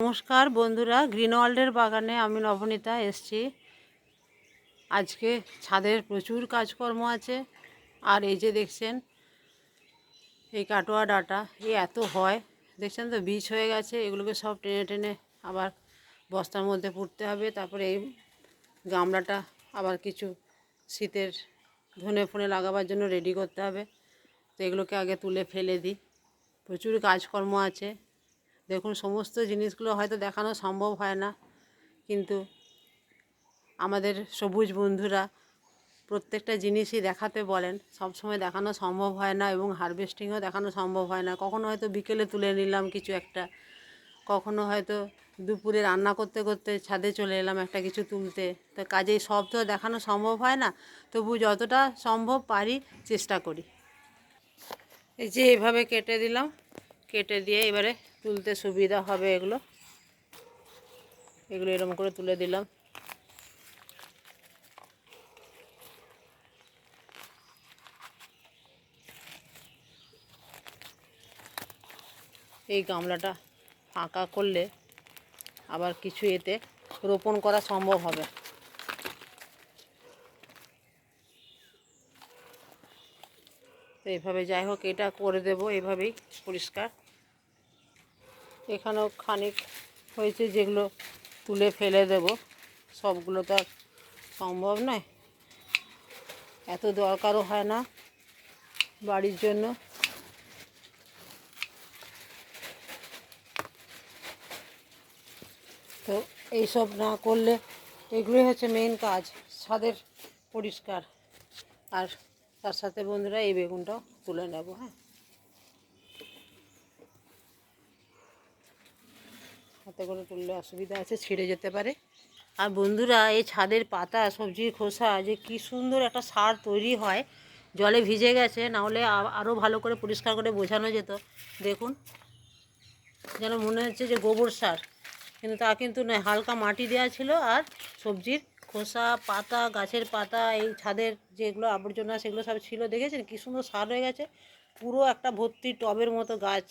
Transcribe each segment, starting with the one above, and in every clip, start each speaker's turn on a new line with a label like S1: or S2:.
S1: নমস্কার বন্ধুরা গ্রিন ওয়ার্ল্ডের বাগানে আমি নবনীতা এসছি। আজকে ছাদের প্রচুর কাজকর্ম আছে। আর এই যে দেখছেন, এই কাটোয়া ডাটা এই এত হয়। দেখছেন তো, বীজ হয়ে গেছে, এগুলোকে সব টেনে টেনে আবার বস্তার মধ্যে পুড়তে হবে। তারপরে এই গামলাটা আবার কিছু শীতের ধনে ফোনে লাগাবার জন্য রেডি করতে হবে। তো এগুলোকে আগে তুলে ফেলে দিই। প্রচুর কাজকর্ম আছে। দেখুন, সমস্ত জিনিসগুলো হয়তো দেখানো সম্ভব হয় না, কিন্তু আমাদের সবুজ বন্ধুরা প্রত্যেকটা জিনিসই দেখাতে বলেন। সব সময় দেখানো সম্ভব হয় না এবং হারভেস্টিংও দেখানো সম্ভব হয় না। কখনো হয়তো বিকেলে তুলে নিলাম কিছু একটা, কখনো হয়তো দুপুরে রান্না করতে করতে ছাদে চলে এলাম একটা কিছু তুলতে। তো কাজেই সব তো দেখানো সম্ভব হয় না, তবু যতটা সম্ভব পারি চেষ্টা করি। এই যে এভাবে কেটে দিলাম, কেটে দিয়ে এবারে তুলতে সুবিধা হবে এগুলো। এগুলো এরকম করে তুলে দিলাম। এই গামলাটা ফাঁকা করলে আবার কিছু এতে রোপণ করা সম্ভব হবে। এইভাবে যাই হোক, এটা করে দেব। এইভাবেই পরিষ্কার। এখানেও খানিক হয়েছে যেগুলো তুলে ফেলে দেব। সবগুলো তো আর সম্ভব নয়। এত দরকারও হয় না বাড়ির জন্য। তো এইসব না করলে এগুলোই হচ্ছে মেন কাজ, ছাদের পরিষ্কার। আর তার সাথে বন্ধুরা এই বেগুনটাও তুলে নেব হ্যাঁ। হাতে করে তুললে অসুবিধা আছে, ছিঁড়ে যেতে পারে। আর বন্ধুরা, এই ছাদের পাতা সবজির খোসা, যে কি সুন্দর একটা সার তৈরি হয়, জলে ভিজে গেছে, না হলে আরও ভালো করে পরিষ্কার করে বোঝানো যেত। দেখুন, যেন মনে হচ্ছে যে গোবর সার, কিন্তু তা কিন্তু নয়, হালকা মাটি দেওয়া ছিল আর সবজির খোসা, পাতা, গাছের পাতা, এই ছাদের যেগুলো আবর্জনা, সেগুলো সব ছিল। দেখেছেন কী সুন্দর সার হয়ে গেছে, পুরো একটা ভর্তি টবের মতো গাছ,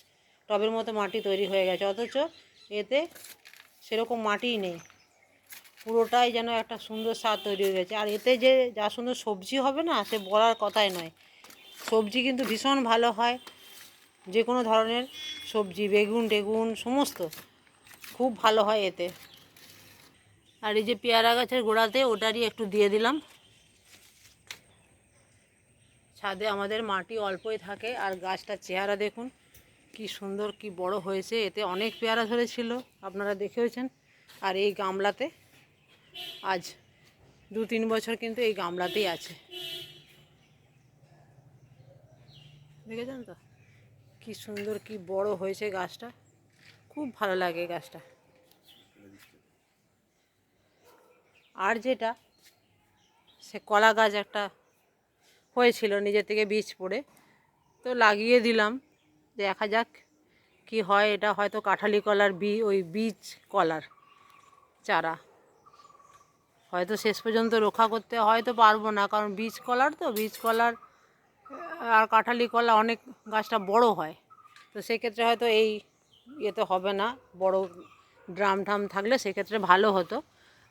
S1: টবের মতো মাটি তৈরি হয়ে গেছে। অথচ এতে সেরকম মাটিই নেই। পুরোটাই যেন একটা সুন্দর সার তৈরি হয়ে গেছে। আর এতে যে যা সুন্দর সবজি হবে না, সে বলার কথাই নয়। সবজি কিন্তু ভীষণ ভালো হয়। যে কোনো ধরনের সবজি, বেগুন, টেগুন, সমস্ত খুব ভালো হয় এতে। আর এই যে পেয়ারা গাছের গোড়াতে ওটারই একটু দিয়ে দিলাম। ছাদে আমাদের মাটি অল্পই থাকে। আর গাছটার চেহারা দেখুন। কি সুন্দর, কি বড় হয়েছে। এতে অনেক পেয়ারা ধরেছিল, আপনারা দেখেওছেন। আর এই গামলাতে আজ দু তিন বছর কিন্তু এই গামলাতেই আছে। দেখেছেন তো? কি সুন্দর, কি বড় হয়েছে গাছটা। খুব ভালো লাগে গাছটা। আর যেটা, সে কলা গাছ একটা হয়েছিল, নিজের থেকে বীজ পড়ে। তো লাগিয়ে দিলাম। দেখা যাক কি হয়। এটা হয়তো কাঁঠালি কলার বি, ওই বীজ কলার চারা। হয়তো শেষ পর্যন্ত রক্ষা করতে হয়তো পারব না, কারণ বীজ কলার তো, বীজ কলার আর কাঁঠালি কলা অনেক গাছটা বড় হয়। তো সেক্ষেত্রে হয়তো এই ইয়েতে হবে না, বড় ড্রাম ঠাম থাকলে সেক্ষেত্রে ভালো হতো।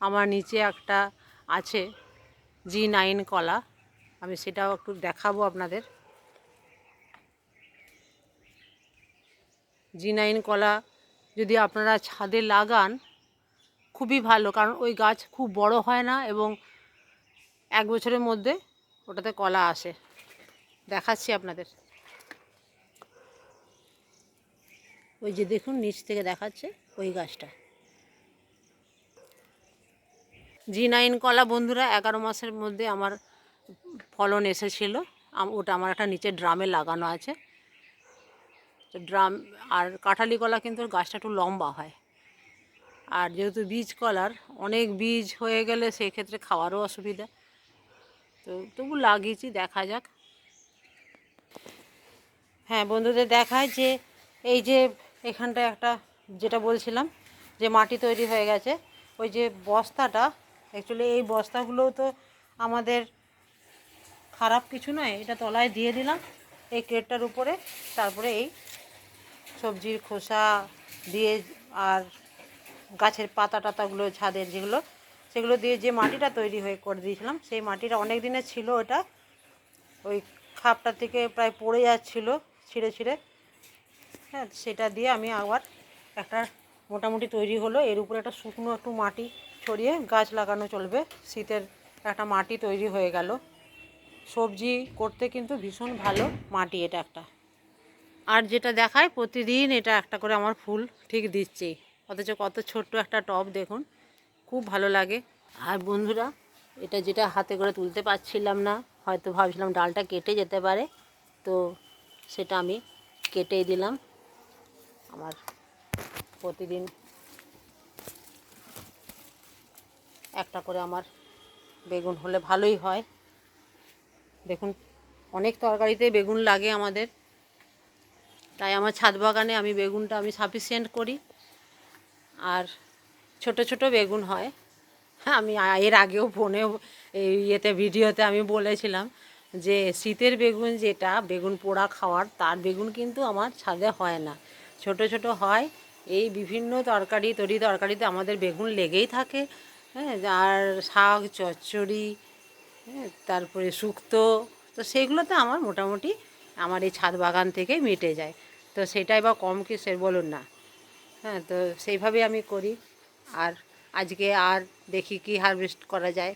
S1: আমার নিচে একটা আছে জি নাইন কলা, আমি সেটাও একটু দেখাবো আপনাদের। জি নাইন কলা যদি আপনারা ছাদে লাগান, খুবই ভালো। কারণ ওই গাছ খুব বড় হয় না এবং এক বছরের মধ্যে ওটাতে কলা আসে। দেখাচ্ছি আপনাদের। ওই যে দেখুন, নিচ থেকে দেখাচ্ছে ওই গাছটা। জি নাইন কলা বন্ধুরা, এগারো মাসের মধ্যে আমার ফলন এসেছিল। ওটা আমার একটা নিচে ড্রামে লাগানো আছে। ড্রাম আর কাঁঠালি কলা কিন্তু গাছটা একটু লম্বা হয়। আর যেহেতু বীজ কলার, অনেক বীজ হয়ে গেলে সেক্ষেত্রে খাওয়ারও অসুবিধা। তো তবু লাগিয়েছি, দেখা যাক। হ্যাঁ বন্ধুদের দেখায় যে এই যে এখানটায় একটা যেটা বলছিলাম, যে মাটি তৈরি হয়ে গেছে, ওই যে বস্তাটা অ্যাকচুয়ালি এই বস্তাগুলোও তো আমাদের খারাপ কিছু নয়, এটা তলায় দিয়ে দিলাম, এই ক্রেটটার উপরে, তারপরে এই সবজির খোসা দিয়ে আর গাছের পাতা টাতাগুলো ছাদের যেগুলো, সেগুলো দিয়ে যে মাটিটা তৈরি হয়ে করে দিয়েছিলাম, সেই মাটিটা অনেক দিনের ছিল ওটা। ওই খাপটা থেকে প্রায় পড়ে যাচ্ছিল ছিঁড়ে ছিঁড়ে। হ্যাঁ সেটা দিয়ে আমি আবার একটা মোটামুটি তৈরি হলো। এর উপরে একটা শুকনো একটু মাটি ছড়িয়ে গাছ লাগানো চলবে। শীতের একটা মাটি তৈরি হয়ে গেল। সবজি করতে কিন্তু ভীষণ ভালো মাটি এটা একটা। আর যেটা দেখায় প্রতিদিন এটা একটা করে আমার ফুল ঠিক দিচ্ছে। অথচ কত ছোট্ট একটা টব দেখুন, খুব ভালো লাগে। আর বন্ধুরা, এটা যেটা হাতে করে তুলতে পারছিলাম না, হয়তো ভাবছিলাম ডালটা কেটে যেতে পারে, তো সেটা আমি কেটেই দিলাম আমার প্রতিদিন। একটা করে আমার বেগুন হলে ভালোই হয়। দেখুন, অনেক তরকারিতে বেগুন লাগে আমাদের। তাই আমার ছাদ বাগানে আমি বেগুনটা আমি সাফিসিয়েন্ট করি। আর ছোট ছোট বেগুন হয়। আমি এর আগেও ফোনে ইয়েতে, ভিডিওতে আমি বলেছিলাম যে শীতের বেগুন যেটা, বেগুন পোড়া খাওয়ার, তার বেগুন কিন্তু আমার ছাদে হয় না। ছোট ছোট হয়, এই বিভিন্ন তরকারি, তরি তরকারিতে আমাদের বেগুন লেগেই থাকে। হ্যাঁ আর শাক, চচ্চড়ি হ্যাঁ তারপরে শুক্তো, তো সেগুলোতে আমার মোটামুটি আমার এই ছাদ বাগান থেকে মিটে যায়। তো সেটাই বা কম কি সে বলুন না। হ্যাঁ তো সেইভাবে আমি করি। আর আজকে আর দেখি কি হারভেস্ট করা যায়।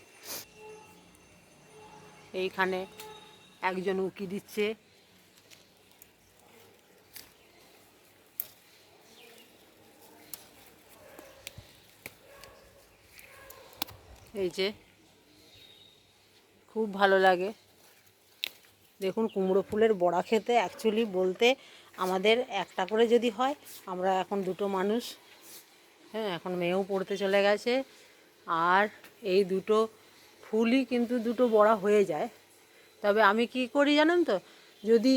S1: এইখানে একজন উকি দিচ্ছে। এই যে খুব ভালো লাগে। দেখুন কুমড়ো ফুলের বড়া খেতে। অ্যাকচুয়ালি বলতে আমাদের একটা করে যদি হয়, আমরা এখন দুটো মানুষ। হ্যাঁ এখন মেয়েও পড়তে চলে গেছে। আর এই দুটো ফুলই কিন্তু দুটো বড়া হয়ে যায়। তবে আমি কি করি জানেন তো? যদি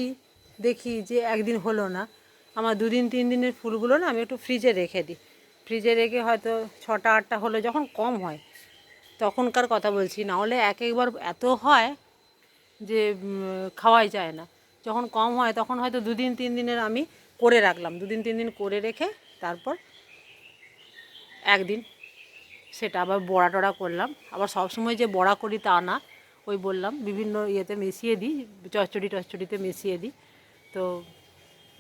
S1: দেখি যে একদিন হলো না, আমার দুদিন, তিন দিনের ফুলগুলো না আমি একটু ফ্রিজে রেখে দিই। ফ্রিজে রেখে হয়তো ছটা, আটটা হলো যখন কম হয়, তখনকার কথা বলছি। না হলে এক একবার এত হয় যে খাওয়াই যায় না। যখন কম হয় তখন হয়তো দুদিন, তিন দিনের আমি করে রাখলাম। দুদিন, তিন দিন করে রেখে তারপর একদিন সেটা আবার বড়া টড়া করলাম। আবার সবসময় যে বড়া করি তা না, ওই বললাম বিভিন্ন ইয়েতে মিশিয়ে দিই, চচ্চড়ি টচ্চড়িতে মিশিয়ে দিই। তো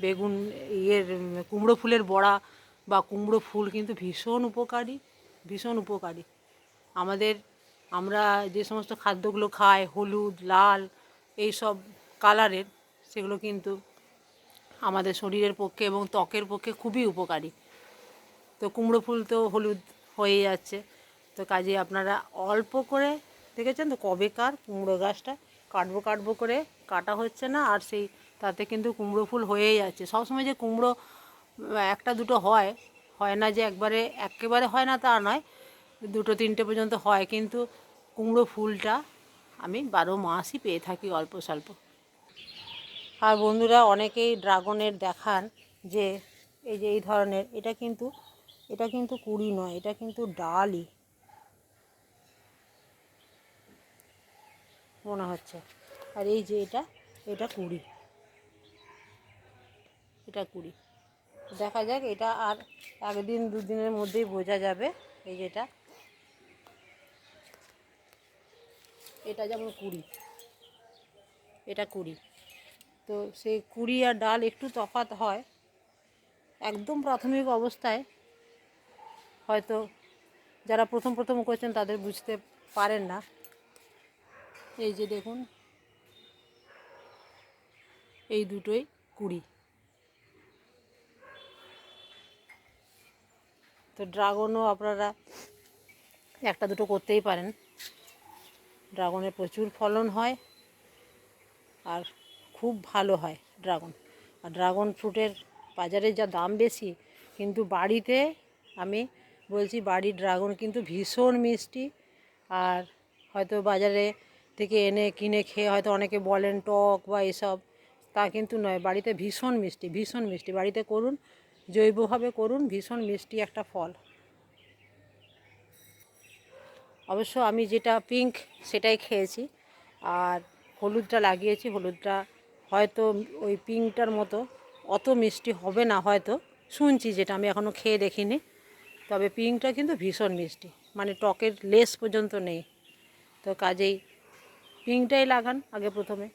S1: বেগুন ইয়ের কুমড়ো ফুলের বড়া বা কুমড়ো ফুল কিন্তু ভীষণ উপকারী ভীষণ উপকারী। আমাদের, আমরা যে সমস্ত খাদ্যগুলো খাই, হলুদ, লাল এই সব কালারের সেগুলো কিন্তু আমাদের শরীরের পক্ষে এবং ত্বকের পক্ষে খুবই উপকারী। তো কুমড়ো ফুল তো হলুদ হয়ে যাচ্ছে। তো কাজে আপনারা অল্প করে দেখেছেন তো কবেকার কুমড়ো গাছটা? কাটবো কাটবো করে কাটা হচ্ছে না আর সেই তাতে কিন্তু কুমড়ো ফুল হয়েই যাচ্ছে। সবসময় যে কুমড়ো একটা দুটো হয় হয় না যে একবারে, একেবারে হয় না তা নয়, দুটো, তিনটে পর্যন্ত হয়। কিন্তু কুমড়ো ফুলটা আমি বারো মাসই পেয়ে থাকি অল্প স্বল্প। আর বন্ধুরা অনেকেই ড্রাগনের দেখান যে এই যে এই ধরনের, এটা কিন্তু এটা কিন্তু কুড়ি নয়, এটা কিন্তু ডালই। মনে হচ্ছে। আর এই যে এটা এটা কুড়ি। এটা কুড়ি। দেখা যাক, এটা আর একদিন, দুদিনের মধ্যেই বোঝা যাবে, এই যেটা এটা যেমন কুড়ি, এটা কুড়ি। তো সেই কুড়ি আর ডাল একটু তফাৎ হয়, একদম প্রাথমিক অবস্থায়। হয়তো যারা প্রথম প্রথম করছেন তাদের বুঝতে পারেন না। এই যে দেখুন, এই দুটোই কুড়ি। তো ড্রাগনও আপনারা একটা দুটো করতেই পারেন। ড্রাগনের প্রচুর ফলন হয়। আর খুব ভালো হয় ড্রাগন। আর ড্রাগন ফ্রুটের বাজারে যা দাম বেশি, কিন্তু বাড়িতে আমি বলছি বাড়ির ড্রাগন কিন্তু ভীষণ মিষ্টি। আর হয়তো বাজারে থেকে এনে কিনে খেয়ে হয়তো অনেকে বলেন টক বা এসব, তা কিন্তু নয়। বাড়িতে ভীষণ মিষ্টি ভীষণ মিষ্টি। বাড়িতে করুন, জৈবভাবে করুন, ভীষণ মিষ্টি একটা ফল। অবশ্য আমি যেটা পিঙ্ক সেটাই খেয়েছি, আর হলুদটা লাগিয়েছি, হলুদটা হয়তো ওই পিঙ্কটার মতো, অত মিষ্টি হবে না হয়তো, শুনছি যেটা, আমি এখনও খেয়ে দেখিনি। তবে পিঙ্কটা কিন্তু ভীষণ মিষ্টি মানে টকের লেস পর্যন্ত নেই। তো কাজেই পিঙ্কটাই লাগান আগে প্রথমে।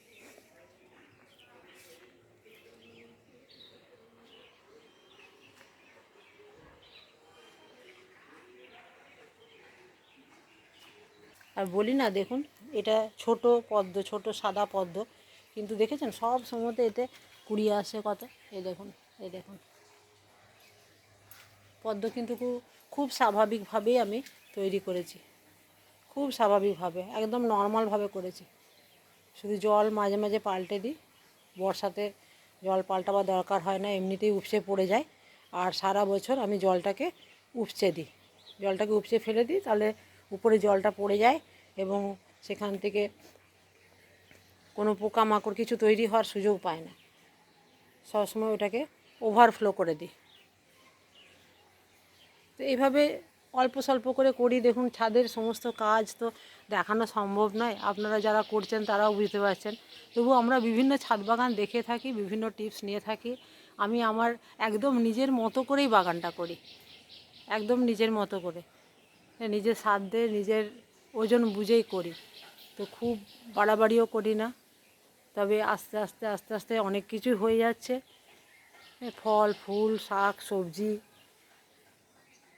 S1: আর বলি না, দেখুন, এটা ছোট পদ্ম, ছোট সাদা পদ্ম। কিন্তু দেখেছেন, সব সময়তে এতে কুড়ি আসে কত এই দেখুন এই দেখুন। পদ্ম কিন্তু খুব খুব স্বাভাবিকভাবেই আমি তৈরি করেছি। খুব স্বাভাবিকভাবে, একদম নর্মালভাবে করেছি। শুধু জল মাঝে মাঝে পাল্টে দিই, বর্ষাতে জল পাল্টাবার দরকার হয় না, এমনিতেই উপসে পড়ে যায়। আর সারা বছর আমি জলটাকে উপচে দিই। জলটাকে উপচে ফেলে দিই, তাহলে উপরে জলটা পড়ে যায় এবং সেখান থেকে কোনো পোকামাকড় কিছু তৈরি হওয়ার সুযোগ পায় না। সবসময় ওটাকে ওভারফ্লো করে দিই। তো এইভাবে অল্প স্বল্প করে করি। দেখুন, ছাদের সমস্ত কাজ তো দেখানো সম্ভব নয়। আপনারা যারা করছেন, তারাও বুঝতে পারছেন। তবু আমরা বিভিন্ন ছাদ বাগান দেখে থাকি, বিভিন্ন টিপস নিয়ে থাকি। আমি আমার একদম নিজের মতো করেই বাগানটা করি। একদম নিজের মতো করে। নিজের সাধ্যে নিজের ওজন বুঝেই করি। তো খুব বাড়াবাড়িও করি না। তবে আস্তে আস্তে আস্তে আস্তে অনেক কিছুই হয়ে যাচ্ছে। ফল, ফুল, শাক, সবজি।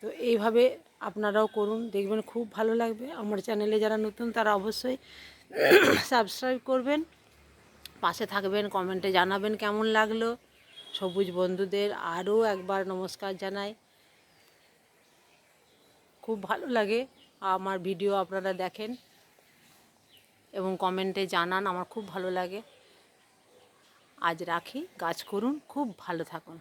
S1: তো এইভাবে আপনারাও করুন, দেখবেন খুব ভালো লাগবে। আমার চ্যানেলে যারা নতুন, তারা অবশ্যই সাবস্ক্রাইব করবেন। পাশে থাকবেন কমেন্টে জানাবেন কেমন লাগল। সবুজ বন্ধুদের আরও একবার নমস্কার জানাই। খুব ভালো লাগে আমার ভিডিও আপনারা দেখেন এবং কমেন্টে জানান, আমার খুব ভালো লাগে। আজ রাখি কাজ করুন খুব ভালো থাকুন।